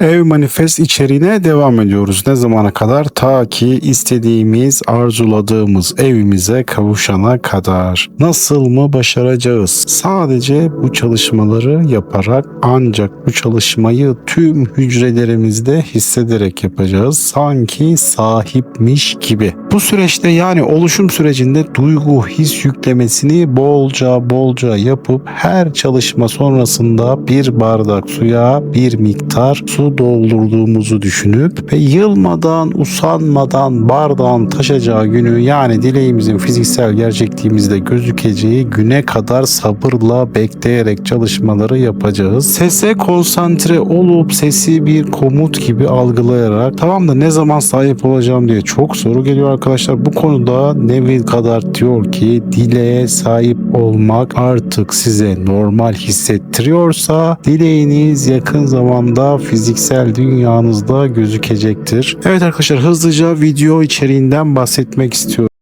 Ev manifest içeriğine devam ediyoruz. Ne zamana kadar? Ta ki istediğimiz, arzuladığımız evimize kavuşana kadar. Nasıl mı başaracağız? Sadece bu çalışmaları yaparak ancak bu çalışmayı tüm hücrelerimizde hissederek yapacağız. Sanki sahipmiş gibi. Bu süreçte yani oluşum sürecinde duygu, his yüklemesini bolca bolca yapıp her çalışma sonrasında bir bardak suya bir miktar su doldurduğumuzu düşünüp ve yılmadan, usanmadan bardağın taşacağı günü yani dileğimizin fiziksel gerçekliğimizde gözükeceği güne kadar sabırla bekleyerek çalışmaları yapacağız. Sese konsantre olup sesi bir komut gibi algılayarak tamam da ne zaman sahip olacağım diye çok soru geliyor arkadaşlar. Bu konuda Neville kadar diyor ki dileğe sahip olmak artık size normal hissettiriyorsa dileğiniz yakın zamanda fiziksel dünyanızda gözükecektir. Evet arkadaşlar hızlıca video içeriğinden bahsetmek istiyorum.